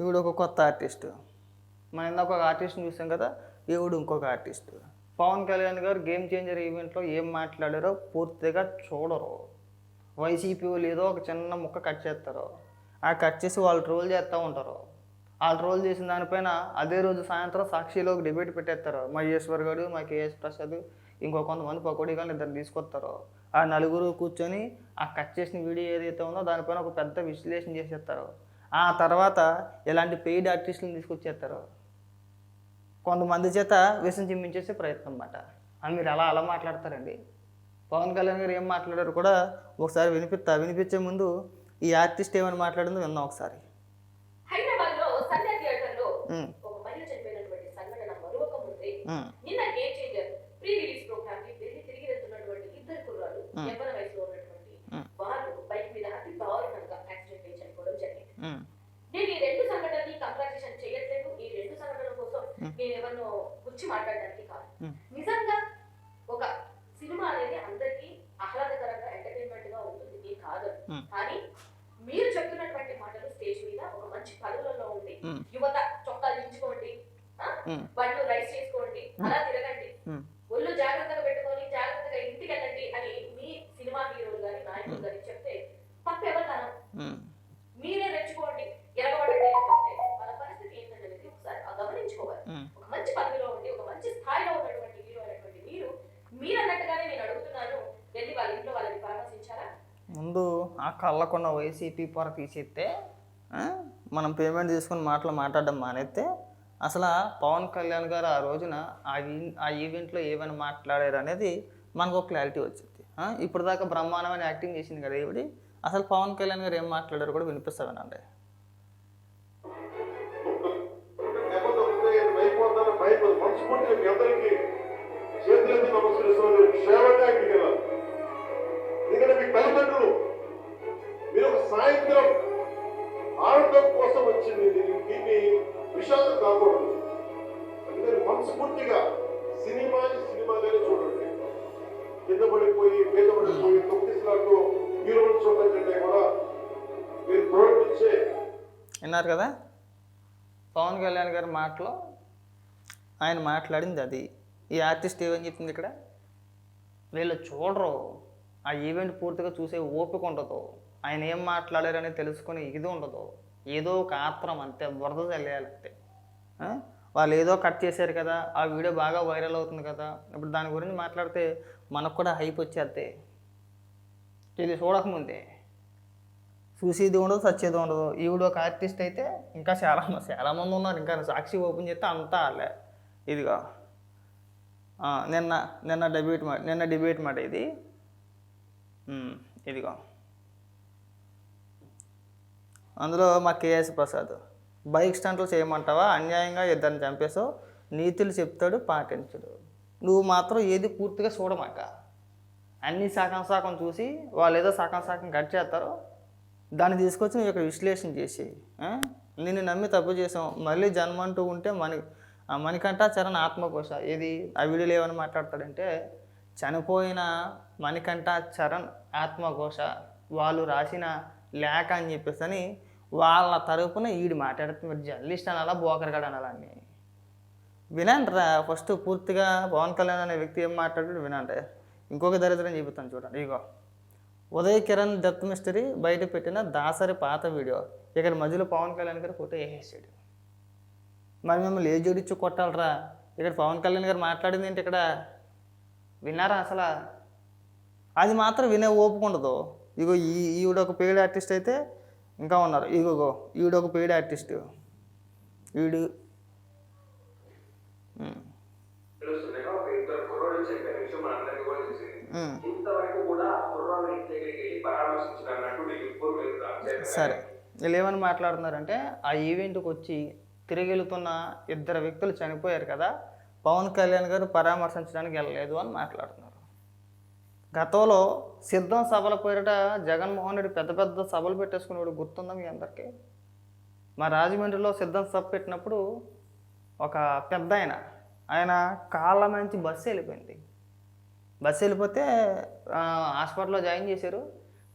ఈవిడ ఒక కొత్త ఆర్టిస్ట్. మన ఇందాక ఒక ఆర్టిస్ట్ని చూసాం కదా ఈవిడ ఇంకొక ఆర్టిస్ట్. పవన్ కళ్యాణ్ గారు గేమ్ చేంజర్ ఈవెంట్లో ఏం మాట్లాడారో పూర్తిగా చూడరు. వైసీపీ వాళ్ళు ఏదో ఒక చిన్న ముక్క కట్ చేస్తారు. ఆ కట్ చేసి వాళ్ళు ట్రోల్ చేస్తూ ఉంటారు. ఆ ట్రోల్ చేసిన దానిపైన అదే రోజు సాయంత్రం సాక్షిలో ఒక డిబేట్ పెట్టేస్తారు మహేశ్వర్ గారు మా కేఎస్ ప్రసాద్ ఇంకో కొంతమంది పకోడీ కానీ ఇద్దరు తీసుకొస్తారు. ఆ నలుగురు కూర్చొని ఆ కట్ చేసిన వీడియో ఏదైతే ఉందో దానిపైన ఒక పెద్ద విశ్లేషణ చేసేస్తారు. ఆ తర్వాత ఇలాంటి పెయిడ్ ఆర్టిస్టులను తీసుకొచ్చేస్తారు కొంతమంది చేత విషం చిమ్మించేసే ప్రయత్నం అన్నమాట. అని మీరు అలా అలా మాట్లాడతారండి. పవన్ కళ్యాణ్ గారు ఏం మాట్లాడారు కూడా ఒకసారి వినిపిస్తా వినిపించే ముందు ఈ ఆర్టిస్ట్ ఏమని మాట్లాడిందో విందాం ఒకసారి లో సంధ్యా థియేటర్లో ఉమ్, ఒక మహిళ చనిపోయినటువంటి సంఘటన మరొక ముందే ఉమ్, నిన్న గేమ్ చేంజర్ ప్రీ రిలీజ్ ప్రోగ్రామ్కి వెళ్ళి తిరిగి వెళ్తున్నటువంటి ఇద్దరు కుర్రాళ్ళు Hmm. యవ్వన వయసులో ఉన్నటువంటి Hmm. వారు బైక్ మీద అతి దారుణంగా యాక్సిడెంట్ అయి చనిపోవడం జరిగింది ఉమ్, నేను ఈ రెండు సంఘటనని కంపారిజన్ చేయట్లేదు ఈ రెండు సంఘటనల కోసం Hmm. నేను ఎవరినో గుర్చి మాట్లాడడానికి కాదు Hmm. నిజంగా ఒక సినిమా అనేది అందరికీ ఆహ్లాదకరంగా ఎంటర్టైన్మెంట్గా ఉంటుంది ఇది కాదు Hmm. కానీ మీరు చెప్తున్నటువంటి మాటలు స్టేజ్ మీద ఒక మంచి పనులలో ఉండి Hmm. యువత చొక్కాలు దించుకోండి ఆ? Hmm. బండ్లు రైస్ చేసుకోండి. అలా తిరగండి. ఒళ్ళు జాగ్రత్తగా పెట్టుకొని జాగ్రత్తగా ఇంటికి వెళ్ళండి అని మీ సినిమా హీరోలు గాని నాయకులు గాని చెప్తే తప్పు ఎవరికనం ఉమ్, మీరే రెచ్చుకోండి ఎరగబడండి వాళ్ళ పరిస్థితి ఏంటనేది ఒకసారి గమనించుకోవాలి. ఒక మంచి పదవిలో ఉండి ఒక మంచి స్థాయిలో ఉన్నటువంటి హీరో అయినటువంటి మీరు మీరు అన్నట్టుగానే నేను అడుగుతున్నాను. వెళ్ళి వాళ్ళ ఇంట్లో వాళ్ళని పరామర్శించారా ముందు ఆ కళ్ళకున్న వైసీపీ పొర తీసేస్తే మనం పేమెంట్ తీసుకుని మాటలు మాట్లాడడం మానేస్తే అసలు పవన్ కళ్యాణ్ గారు ఆ రోజున ఆ ఆ ఈవెంట్లో ఏమైనా మాట్లాడారు అనేది మనకు ఒక క్లారిటీ వచ్చింది. ఇప్పుడు దాకా బ్రహ్మాండమైన యాక్టింగ్ చేసింది కదా ఈవిడి. అసలు పవన్ కళ్యాణ్ గారు ఏం మాట్లాడారు కూడా వినిపిస్తామేనండి లేకపోతే ఎందుకంటే మీ తల్లిదండ్రులు మీరు ఒక సాయంత్రం ఆడటం కోసం వచ్చింది దీన్ని- దీన్ని విషాదం కాకూడదు అందుకని మనస్ఫూర్తిగా సినిమాని సినిమాగానే చూడండి. కింద పడిపోయి పేద పడిపోయి తొక్కిసలాడుతూ హీరోలు చూడడం కంటే కూడా మీరు ప్రోత్సహించే విన్నారు కదా? పవన్ కళ్యాణ్ గారి మాటలో ఆయన మాట్లాడింది అది. ఈ ఆర్టిస్ట్ ఏమని చెప్పింది ఇక్కడ? వీళ్ళు చూడరు. ఆ ఈవెంట్ పూర్తిగా చూసే ఓపిక ఉండదు. ఆయన ఏం మాట్లాడారని తెలుసుకునే ఇది ఉండదు. ఏదో ఒక ఆత్రం అంతే బురద చల్లేయాలి అంతే వాళ్ళు ఏదో కట్ చేశారు కదా ఆ వీడియో బాగా వైరల్ అవుతుంది కదా ఇప్పుడు దాని గురించి మాట్లాడితే మనకు కూడా హైప్ వచ్చేద్ది. ఇది చూడకముందే. చూసేది ఉండదు సచ్చేది ఉండదు. ఈవిడ ఒక ఆర్టిస్ట్ అయితే ఇంకా చాలా చాలా మంది ఉన్నారు. ఇంకా సాక్షి ఓపెన్ చేస్తే అంతా వాళ్ళే ఇదిగో. నిన్న నిన్న డిబేట్ మాట నిన్న డిబేట్ మాట ఇది. ఇదిగో. అందులో మా కేఎస్ ప్రసాద్ బైక్ స్టంట్లు చేయమంటావా? అన్యాయంగా ఇద్దరిని చంపేసావు నీతులు చెప్తాడు పాటించడు. నువ్వు మాత్రం ఏది పూర్తిగా చూడమాక. అన్ని సగం సగం చూసి వాళ్ళు ఏదో సగం సగం కట్ చేస్తారో దాన్ని తీసుకొచ్చి నువ్వు ఇక్కడ విశ్లేషణ చేసి నిన్ను నమ్మి తప్పు చేసాం మళ్ళీ జన్మ అంటూ ఉంటే మణి ఆ మణికంఠ చరణ్ ఆత్మకోశ. ఏది? ఆ వీడియోలో ఏమని మాట్లాడతాడంటే చనిపోయిన మణికంఠ చరణ్ ఆత్మఘోష వాళ్ళు రాసిన లేఖ అని చెప్పేసి అని వాళ్ళ తరపున ఈడు మాట్లాడుతుంది మరి జర్నలిస్ట్ అనాలా బోకరగాడు అనాలని వినండిరా ఫస్ట్ పూర్తిగా పవన్ కళ్యాణ్ అనే వ్యక్తి ఏం మాట్లాడాడు వినండి. ఇంకొక దరిద్రం చెబుతాను చూడండి. ఇగో ఉదయ్ కిరణ్ దత్ మిస్టరీ బయట పెట్టిన దాసరి పాత వీడియో. ఇక్కడ మధ్యలో పవన్ కళ్యాణ్ గారు ఫోటో వేసేసాడు. మరి మిమ్మల్ని ఏ జోడిచ్చి కొట్టాలరా? ఇక్కడ పవన్ కళ్యాణ్ గారు మాట్లాడింది ఏంటి ఇక్కడ? విన్నారా అసలు? అది మాత్రం వినే ఓపిక ఉండదు. ఇగో ఈ ఈవిడ ఒక పేడ్ ఆర్టిస్ట్ అయితే ఇంకా ఉన్నారు. ఇగో ఈడు ఒక పెయిడ్ ఆర్టిస్ట్ ఈడు. సరే. వీళ్ళు ఏమని మాట్లాడుతున్నారంటే ఆ ఈవెంట్కి వచ్చి తిరిగి వెళుతున్న ఇద్దరు వ్యక్తులు చనిపోయారు కదా. పవన్ కళ్యాణ్ గారు పరామర్శించడానికి వెళ్ళలేదు అని మాట్లాడుతున్నారు. గతంలో సిద్ధం సభల పేరిట జగన్మోహన్ రెడ్డి పెద్ద పెద్ద సభలు పెట్టేసుకునేవాడు గుర్తుందా మీ అందరికీ? మా రాజమండ్రిలో సిద్ధం సభ పెట్టినప్పుడు ఒక పెద్ద ఆయన ఆయన కాళ్ళ మంచి బస్సు వెళ్ళిపోయింది. బస్సు వెళ్ళిపోతే హాస్పిటల్లో జాయిన్ చేశారు.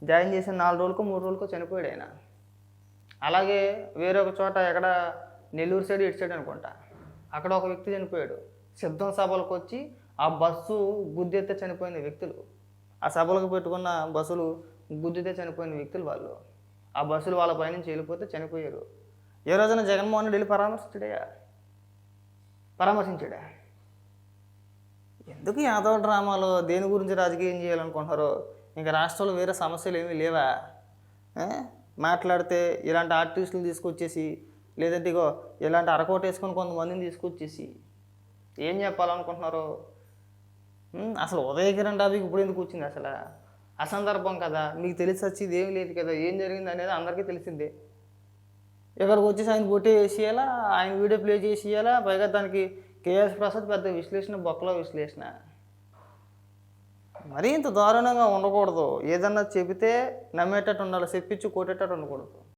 జాయిన్ చేసిన నాలుగు రోజులకు మూడు రోజులకు చనిపోయాడు ఆయన. అలాగే వేరొక చోట ఎక్కడ నెల్లూరు సైడ్ ఇటు సైడ్ అనుకుంటా. అక్కడ ఒక వ్యక్తి చనిపోయాడు. సిద్ధం సభలకు వచ్చి ఆ బస్సు గుద్దెత్తే చనిపోయిన వ్యక్తులు. ఆ సభలకు పెట్టుకున్న బస్సులు గుద్దితే చనిపోయిన వ్యక్తులు వాళ్ళు. ఆ బస్సులు వాళ్ళ పైనుంచి వెళ్ళిపోతే చనిపోయారు. ఏ రోజున జగన్మోహన్ రెడ్డి వెళ్ళి పరామర్శించాడయా పరామర్శించాడా? ఎందుకు యాదవ డ్రామాలో దేని గురించి రాజకీయం చేయాలనుకుంటున్నారో? ఇంకా రాష్ట్రంలో వేరే సమస్యలు ఏమీ లేవా? మాట్లాడితే ఇలాంటి ఆర్టిస్టులు తీసుకొచ్చేసి లేదంటే ఇగో ఇలాంటి అరకోట వేసుకొని కొంతమందిని తీసుకొచ్చేసి ఏం చెప్పాలనుకుంటున్నారో? అసలు ఉదయ టాపిక్ ఇప్పుడు ఎందుకు వచ్చింది అసలు? అసందర్భం కదా. మీకు తెలిసి వచ్చేది ఏం లేదు కదా. ఏం జరిగింది అనేది అందరికీ తెలిసిందే. ఇక్కడికి వచ్చేసి ఆయన కొట్టి వేసేయాలా ఆయన వీడియో ప్లే చేసేయాలా? పైగా దానికి కేఎస్ ప్రసాద్ పెద్ద విశ్లేషణ బొక్కలో విశ్లేషణ. మరీ ఇంత దారుణంగా ఉండకూడదు. ఏదన్నా చెబితే నమ్మేటట్టు ఉండాలి చెప్పించి కొట్టేటట్టు ఉండకూడదు.